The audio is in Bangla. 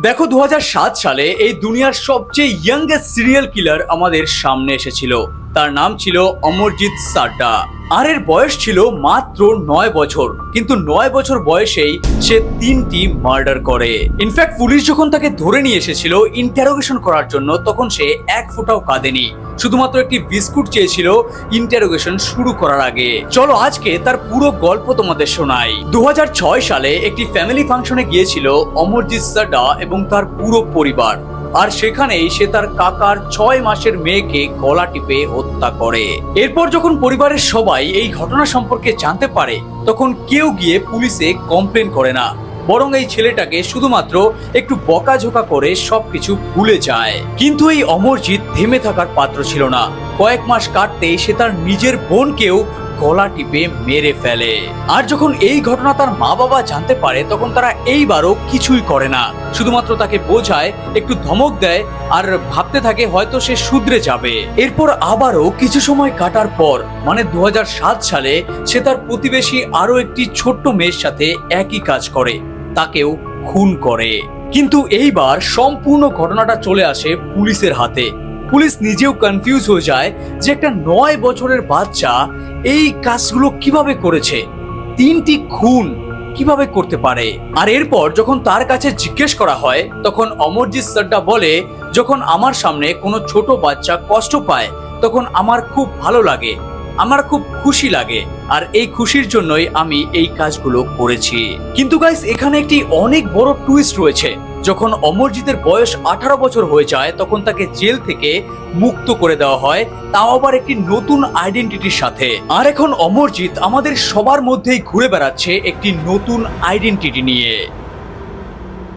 দেখো দু হাজার সাত সালে এই দুনিয়ার সবচেয়ে ইয়াংগেস্ট সিরিয়াল কিলার আমাদের সামনে এসেছিল। তার নাম ছিল অমরজিৎ সাড্ডা। আর এর বয়স ছিল মাত্র নয় বছর। কিন্তু নয় বছর বয়সেই সে তিনটি মার্ডার করে। ইনফ্যাক্ট পুলিশ যখন তাকে ধরে নিয়ে এসেছিল ইন্টারোগেশন করার জন্য, তখন সে এক ফোঁটাও কাঁদেনি। শুধুমাত্র একটি বিস্কুট চেয়েছিল ইন্টারোগেশন শুরু করার আগে। চলো আজকে তার পুরো গল্প তোমাদের শোনাই। দু হাজার ছয় সালে একটি ফ্যামিলি ফাংশনে গিয়েছিল অমরজিৎ সাডা এবং তার পুরো পরিবার। আর সেখানেই সে তার কাকার ছয় মাসের মেয়েকে গলা টিপে হত্যা করে। এরপর যখন পরিবারের সবাই এই ঘটনা সম্পর্কে জানতে পারে, তখন কেউ গিয়ে পুলিশে কমপ্লেন করে না। বরং এই ছেলেটাকে শুধুমাত্র একটু বকাঝোকা করে সবকিছু ভুলে যায়। কিন্তু এই অমরজিৎ থেমে থাকার পাত্র ছিল না। কয়েক মাস কাটতেই সে তার নিজের বোনকেও গলা টিপে মেরে ফেলে। আর যখন এই ঘটনা তার মা বাবা জানতে পারে, তখন তারা এইবারও কিছুই করে না। শুধুমাত্র তাকে বোঝায়, একটু ধমক দেয়, আর ভাবতে থাকে হয়তো সে শুধরে যাবে। এরপর আবারও কিছু সময় কাটার পর মানে দু হাজার সাত সালে, সে তার প্রতিবেশী আরও একটি ছোট্ট মেয়ের সাথে একই কাজ করে, তাকেও খুন করে। কিন্তু এইবার সম্পূর্ণ ঘটনাটা চলে আসে পুলিশের হাতে। পুলিশ নিজেও কনফিউজ হয়ে যায় যে একটা নয় বছরের বাচ্চা এই কাজগুলো কীভাবে করেছে? তিনটি খুন কীভাবে করতে পারে? আর এরপর যখন তার কাছে জিজ্ঞেস করা হয়, তখন অমরজিৎ সাড্ডা বলে, যখন আমার সামনে কোনো ছোট বাচ্চা কষ্ট পায়, তখন আমার খুব ভালো লাগে, আমার খুব খুশি লাগে, আর এই খুশির জন্যই আমি এই কাজগুলো করেছি। কিন্তু গাইস এখানে একটি অনেক বড় টুইস্ট রয়েছে। যখন অমরজিতের বয়স আঠারো বছর হয়ে যায়, তখন তাকে জেল থেকে মুক্ত করে দেওয়া হয়। তাও আবার একটি নতুন আইডেন্টিটির সাথে। আর এখন অমরজিৎ আমাদের সবার মধ্যেই ঘুরে বেড়াচ্ছে একটি নতুন আইডেন্টিটি নিয়ে।